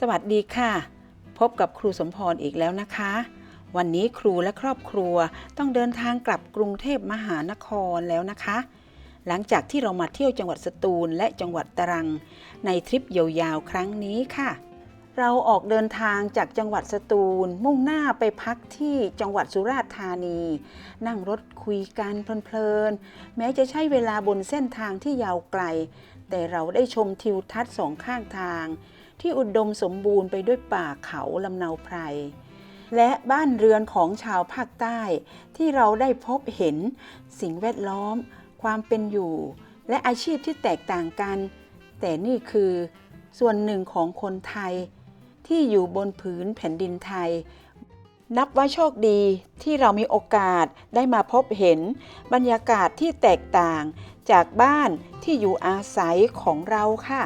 สวัสดีค่ะ พบกับครูสมพรอีกแล้วนะคะ วันนี้ครูและครอบครัวต้องเดินทางกลับกรุงเทพมหานครแล้วนะคะ หลังจากที่เรามาเที่ยวจังหวัดสตูลและจังหวัดตรัง ในทริปยาวๆ ครั้งนี้ค่ะ เราออกเดินทางจากจังหวัดสตูล มุ่งหน้าไปพักที่จังหวัดสุราษฎร์ธานี นั่งรถคุยกันเพลินๆแม้จะใช้เวลาบนเส้นทางที่ยาวไกล แต่เราได้ชมทิวทัศน์สองข้างทาง ที่อุดมสมบูรณ์ไปด้วยป่าเขาลำเนาไพร และบ้านเรือนของชาวภาคใต้ ที่เราได้พบเห็นสิ่งแวดล้อม ความเป็นอยู่ และอาชีพที่แตกต่างกัน แต่นี่คือส่วนหนึ่งของคนไทย ที่อยู่บนผืนแผ่นดินไทย นับว่าโชคดีที่เรามีโอกาสได้มาพบเห็น บรรยากาศที่แตกต่างจากบ้านที่อยู่อาศัยของเราค่ะ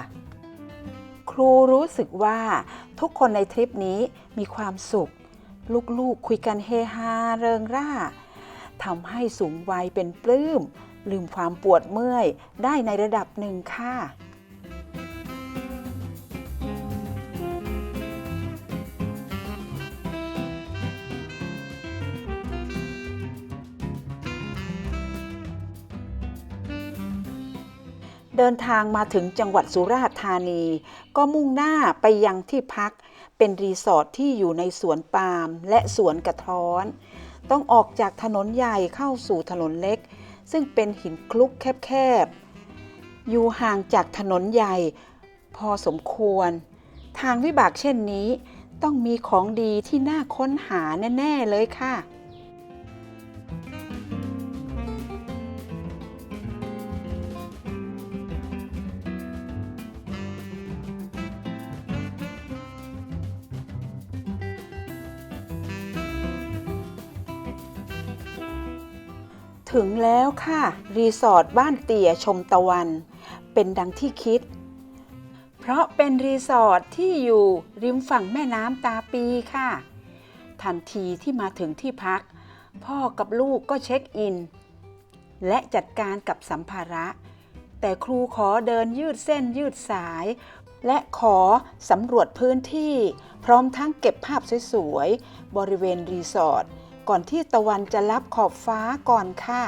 รูรู้สึกว่าทุกคนในทริปนี้มีความสุข ลูกๆคุยกันเฮฮาเริงร่าทำให้สูงวัยเป็นปลื้ม ลืมความปวดเมื่อยได้ในระดับหนึ่งค่ะ เดินทางมาถึงจังหวัดสุราษฎร์ธานี ก็มุ่งหน้าไปยังที่พัก เป็นรีสอร์ทที่อยู่ในสวนปาล์มและสวนกระท้อน ต้องออกจากถนนใหญ่เข้าสู่ถนนเล็ก ซึ่งเป็นหินคลุกแคบๆ อยู่ห่างจากถนนใหญ่ พอสมควร ทางวิบากเช่นนี้ ต้องมีของดีที่น่าค้นหาแน่ ๆ เลยค่ะ ถึงแล้วค่ะ รีสอร์ทบ้านเตี่ยชมตะวัน เป็นดังที่คิด เพราะเป็นรีสอร์ทที่อยู่ริมฝั่งแม่น้ำตาปีค่ะ ทันทีที่มาถึงที่พัก พ่อกับลูกก็เช็คอิน และจัดการกับสัมภาระ แต่ครูขอเดินยืดเส้นยืดสาย และขอสำรวจพื้นที่ พร้อมทั้งเก็บภาพสวยๆ บริเวณรีสอร์ท ก่อนที่ตะวันจะรับขอบฟ้าก่อนค่ะ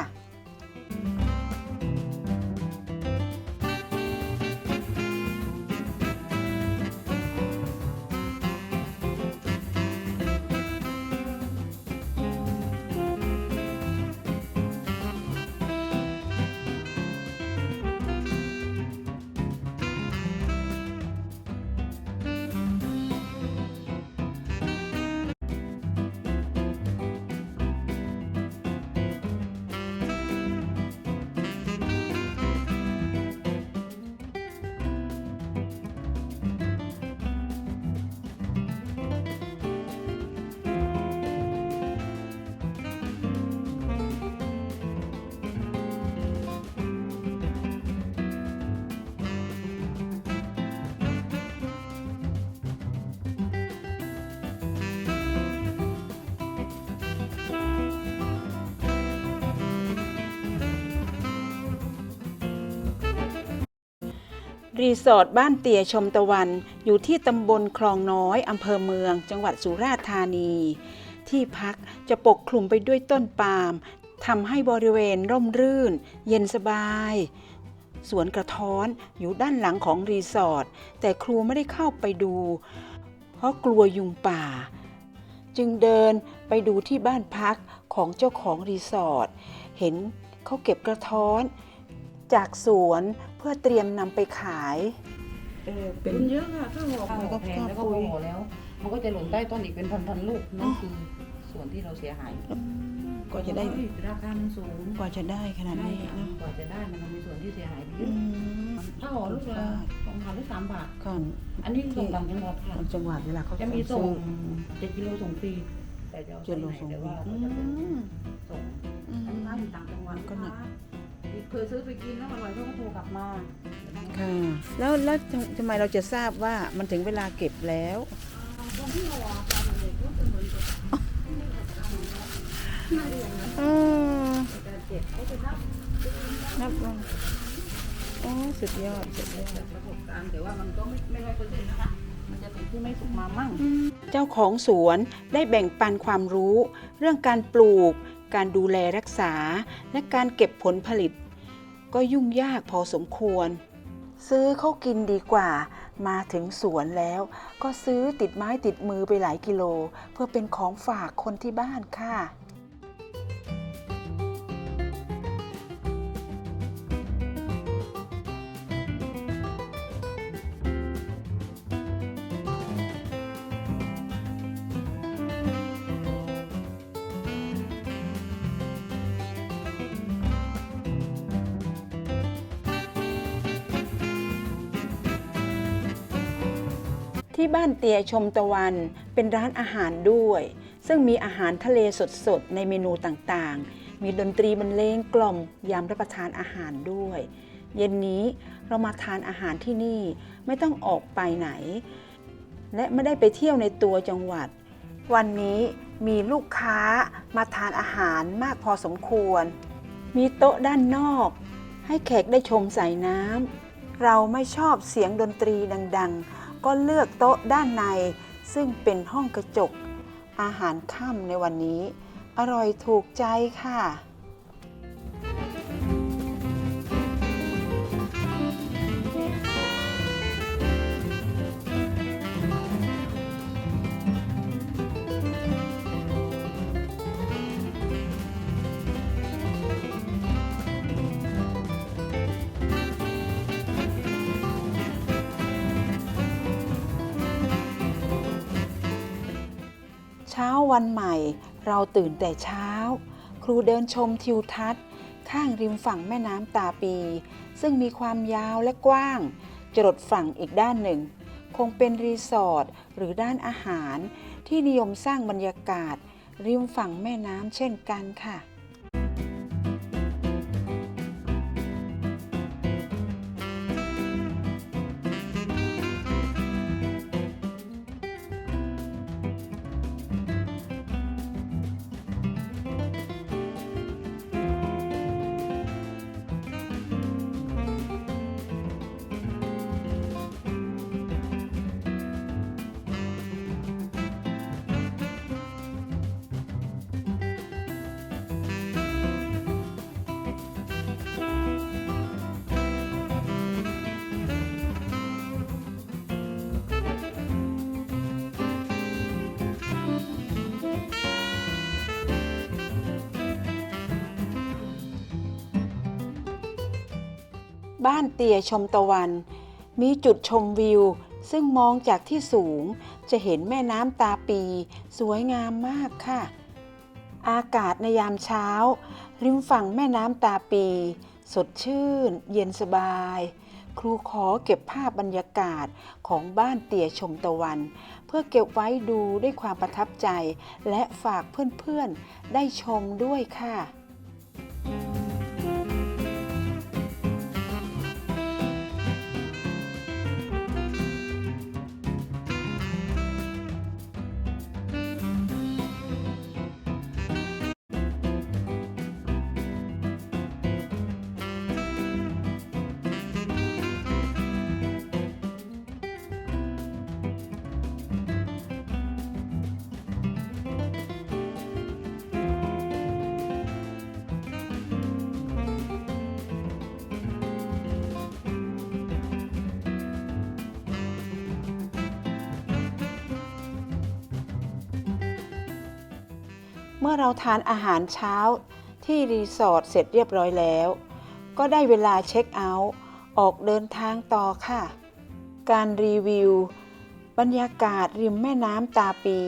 รีสอร์ทบ้านเตี่ยชมตะวัน อยู่ที่ตำบลคลองน้อยอำเภอเมือง จังหวัดสุราษฎร์ธานี ที่พักจะปกคลุมไปด้วยต้นปาล์มทำให้บริเวณร่มรื่น เย็นสบาย สวนกระท้อนอยู่ด้านหลังของรีสอร์ทแต่ครูไม่ได้เข้าไปดู เพราะกลัวยุงป่า จึงเดินไปดูที่บ้านพักของเจ้าของรีสอร์ทเห็นเขาเก็บกระท้อน จากสวนเพื่อเตรียมนำไปขาย เออเป็เป็นนเยอะค่ะถ้าห่อข้าวห่อแพงแล้วก็ข้าวปุ้ยห่อแล้ว มันก็จะหล่นใต้ต้นอีกเป็นพันๆลูกนั่นคือส่วนที่เราเสียหายก็จะได้เฮ้ยราคามันสูงกว่าจะได้ขนาดใช่นี้ค่ะเนอะกว่าจะได้มันมีส่วนที่เสียหายไปเยอือะมถ้าห่อลูกละสองพันหรือสามบาทก่อนอันนี้ส่งต่างจังหวัดค่ะทางจังหวัดเวลาเขาจะมีส่งซื้อเจ็ดกิโลส่งฟรีแต่จะเอาเจ็ดโลไปส่งไหนแต่ว่าอืเขาจะส่งมส่งอืมอันนี้ร้านอยู่ต่างจังหวัดก็หนัก เคยซื้อไปกินแล้วอร่อยเขาก็โทรกลับมาค่ะ แล้วแล้วทำทำไมเราจะทราบว่ามันถึงเวลาเก็บแล้วตอนที่ห่อตอนเด็กก็เป็นเหมือนกับอืมแต่เจ็บเขาจะนับนับว่าโอ้สุดยอดสุดยอดจากประสบการณ์แต่ว่ามันก็ไม่ไม่ร้อยเปอร์เซ็นต์นะคะมันจะเป็นที่ไม่สุกมามั่ง เจ้าของสวนได้แบ่งปันความรู้ เรื่องการปลูก การดูแลรักษา และการเก็บผลผลิต ก็ยุ่งยากพอสมควร ซื้อเขากินดีกว่า มาถึงสวนแล้ว ก็ซื้อติดไม้ติดมือไปหลายกิโล เพื่อเป็นของฝากคนที่บ้านค่ะ ที่บ้านเตียชมตะวันเป็นร้านอาหารด้วย ซึ่งมีอาหารทะเลสดๆ ในเมนูต่างๆ มีดนตรีบรรเลงกล่อมยามรับประทานอาหารด้วย เย็นนี้เรามาทานอาหารที่นี่ไม่ต้องออกไปไหน และไม่ได้ไปเที่ยวในตัวจังหวัด วันนี้มีลูกค้ามาทานอาหารมากพอสมควร มีโต๊ะด้านนอก ให้แขกได้ชมสายน้ำเราไม่ชอบเสียงดนตรีดัง ๆ ก็เลือกโต๊ะด้านใน ซึ่งเป็นห้องกระจก อาหารค่ำในวันนี้ อร่อยถูกใจค่ะ ช้าวันใหม่ เราตื่นแต่เช้า ครูเดินชมทิวทัศน์ ข้างริมฝั่งแม่น้ำตาปี ซึ่งมีความยาวและกว้าง จรดฝั่งอีกด้านหนึ่ง คงเป็นรีสอร์ทหรือด้านอาหาร ที่นิยมสร้างบรรยากาศ ริมฝั่งแม่น้ำเช่นกันค่ะ บ้านเตียชมตะวัน มีจุดชมวิว ซึ่งมองจากที่สูง จะเห็นแม่น้ำตาปี สวยงามมากค่ะ อากาศในยามเช้า ริมฝั่งแม่น้ำตาปี สดชื่น เย็นสบาย ครูขอเก็บภาพบรรยากาศของบ้านเตี่ยชมตะวัน เพื่อเก็บไว้ดูด้วยความประทับใจ และฝากเพื่อนๆ ได้ชมด้วยค่ะ เมื่อเราทานอาหารเช้าที่รีสอร์ทเสร็จเรียบร้อยแล้ว ก็ได้เวลาเช็คเอาท์ออกเดินทางต่อค่ะ การรีวิว บรรยากาศริมแม่น้ำตาปี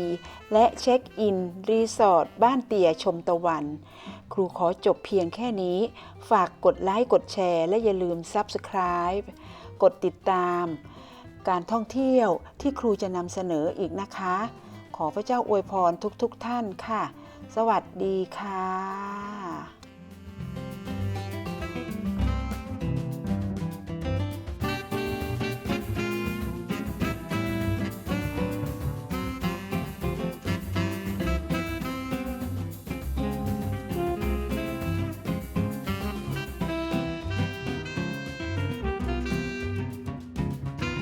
และเช็คอิน รีสอร์ทบ้านเตี่ยชมตะวัน ครูขอจบเพียงแค่นี้ ฝากกดไลค์ กดแชร์ และอย่าลืม Subscribe กดติดตาม การท่องเที่ยวที่ครูจะนำเสนออีกนะคะ ขอพระเจ้าอวยพรทุกๆทท่านค่ะ สวัสดีค่ะ